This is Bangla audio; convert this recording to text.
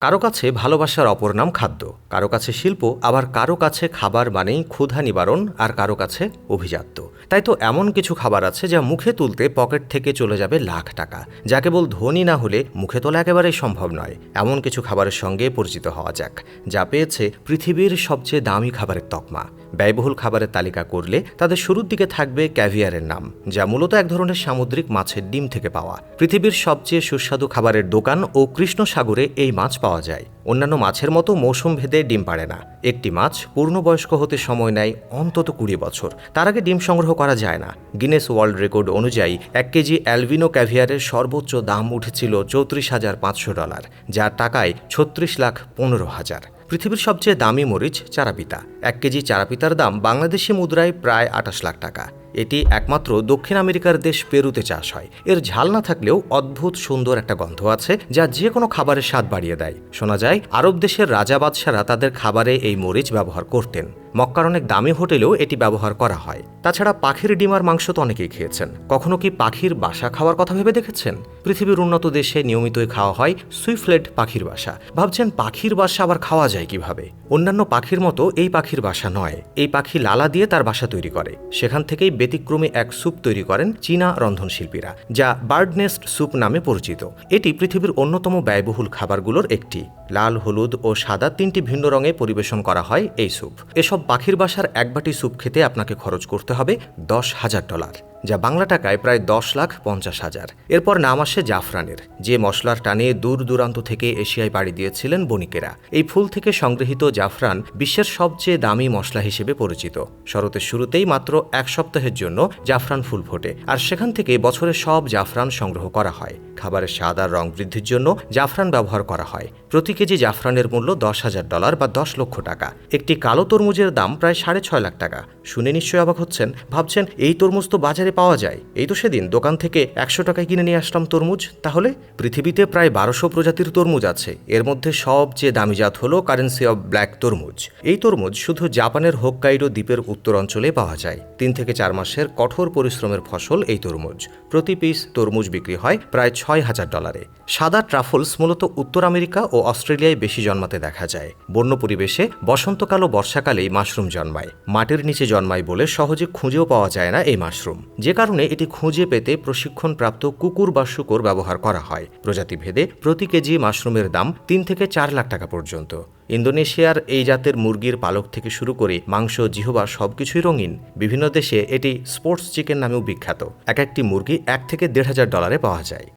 কারও কাছে ভালোবাসার অপর নাম খাদ্য, কারও কাছে শিল্প, আবার কারও কাছে খাবার মানেই ক্ষুধা নিবারণ, আর কারও কাছে অভিজাত্য। তাই তো এমন কিছু খাবার আছে যা মুখে তুলতে পকেট থেকে চলে যাবে লাখ টাকা, যা কেবল ধনী না হলে মুখে তোলা একেবারেই সম্ভব নয়। এমন কিছু খাবারের সঙ্গে পরিচিত হওয়া যাক, যা পেয়েছে পৃথিবীর সবচেয়ে দামি খাবারের তকমা। ব্যয়বহুল খাবারের তালিকা করলে তাদের শুরুর দিকে থাকবে ক্যাভিয়ারের নাম, যা মূলত এক ধরনের সামুদ্রিক মাছের ডিম থেকে পাওয়া। পৃথিবীর সবচেয়ে সুস্বাদু খাবারের দোকান ও কৃষ্ণ সাগরে এই মাছ পাওয়া যায়। অন্যান্য মাছের মতো মৌসুম ভেদে ডিম পাড়ে না। একটি মাছ পূর্ণবয়স্ক হতে সময় নেয় অন্তত কুড়ি বছর। তার আগে ডিম সংগ্রহ করা যায় না। গিনেস ওয়ার্ল্ড রেকর্ড অনুযায়ী, এক কেজি অ্যালবিনো ক্যাভিয়ারের সর্বোচ্চ দাম উঠেছিল চৌত্রিশ হাজার পাঁচশো ডলার, যার টাকায় ছত্রিশ লাখ পনেরো হাজার। পৃথিবীর সবচেয়ে দামি মরিচ চারাপিতা। এক কেজি চারাপিতার দাম বাংলাদেশি মুদ্রায় প্রায় আঠাশ লাখ টাকা। এটি একমাত্র দক্ষিণ আমেরিকার দেশ পেরুতে চাষ হয়। এর ঝাল না থাকলেও অদ্ভুত সুন্দর একটা গন্ধ আছে, যা যে কোনো খাবারের স্বাদ বাড়িয়ে দেয়। শোনা যায়, আরব দেশের রাজা বাদশারা তাদের খাবারে এই মরিচ ব্যবহার করতেন। মক্কার অনেক দামি হোটেলেও এটি ব্যবহার করা হয়। তাছাড়া পাখির ডিমার মাংস তো অনেকেই খেয়েছেন। কখনো কি পাখির বাসা খাওয়ার কথা ভেবে দেখেছেন? পৃথিবীর উন্নত দেশে নিয়মিতই খাওয়া হয় সুইফলেট পাখির বাসা। ভাবছেন, পাখির বাসা আবার খাওয়া যায় কীভাবে? অন্যান্য পাখির মতো এই পাখির বাসা নয়। এই পাখি লালা দিয়ে তার বাসা তৈরি করে। সেখান থেকেই ব্যতিক্রমী এক স্যুপ তৈরি করেন চীনা রন্ধনশিল্পীরা, যা বার্ডনেস্ট স্যুপ নামে পরিচিত। এটি পৃথিবীর অন্যতম ব্যয়বহুল খাবারগুলোর একটি। লাল, হলুদ ও সাদা তিনটি ভিন্ন রঙে পরিবেশন করা হয় এই স্যুপ। এসব পাখির বাসার এক বাটি স্যুপ খেতে আপনাকে খরচ করতে হবে দশ হাজার ডলার। যা বাংলা টাকায় প্রায় দশ লাখ পঞ্চাশ হাজার। এরপর নাম আসে জাফরানের। যে মশলার টানে দূর দূরান্ত থেকে এশিয়ায় পাড়ি দিয়েছিলেন বণিকেরা। এই ফুল থেকে সংগৃহীত জাফরান বিশ্বের সবচেয়ে দামি মশলা হিসেবে পরিচিত। শরতের শুরুতেই মাত্র এক সপ্তাহের জন্য জাফরান ফুল ফোটে, আর সেখান থেকে বছরের সব জাফরান সংগ্রহ করা হয়। খাবারের স্বাদ আর রং বৃদ্ধির জন্য জাফরান ব্যবহার করা হয়। প্রতি কেজি জাফরানের মূল্য দশ হাজার ডলার বা দশ লক্ষ টাকা। একটি কালো তরমুজের দাম প্রায় সাড়ে ছয় লাখ টাকা। শুনে নিশ্চয়ই অবাক হচ্ছেন, ভাবছেন এই তরমুজ তো বাজারে পাওয়া যায়। এই তো সেদিন দোকান থেকে একশো টাকায় কিনে নিয়ে আসলাম তরমুজ। তাহলে পৃথিবীতে প্রায় বারোশো প্রজাতির তরমুজ আছে। এর মধ্যে সবচেয়ে দামি জাত হল কারেন্সি অফ ব্ল্যাক তরমুজ। এই তরমুজ শুধু জাপানের হোক্কাইডো দ্বীপের উত্তর অঞ্চলে পাওয়া যায়। তিন থেকে চার মাসের কঠোর পরিশ্রমের ফসল এই তরমুজ। প্রতি পিস তরমুজ বিক্রি হয় প্রায় ছয় হাজার ডলারে। সাদা ট্রাফলস মূলত উত্তর আমেরিকা ও অস্ট্রেলিয়ায় বেশি জন্মাতে দেখা যায়। বন্য পরিবেশে বসন্তকাল ও বর্ষাকালেই মাশরুম জন্মায়। মাটির নিচে জন্মায় বলে সহজে খুঁজেও পাওয়া যায় না এই মাশরুম। যে কারণে এটি খুঁজে পেতে প্রশিক্ষণপ্রাপ্ত কুকুর বা শুকর ব্যবহার করা হয়। প্রজাতিভেদে প্রতি কেজি মাশরুমের দাম তিন থেকে চার লাখ টাকা পর্যন্ত। ইন্দোনেশিয়ার এই জাতের মুরগির পালক থেকে শুরু করে মাংস, জিহবা সবকিছুই রঙিন। বিভিন্ন দেশে এটি স্পোর্টস চিকেন নামেও বিখ্যাত। এক একটি মুরগি এক থেকে দেড় হাজার ডলারে পাওয়া যায়।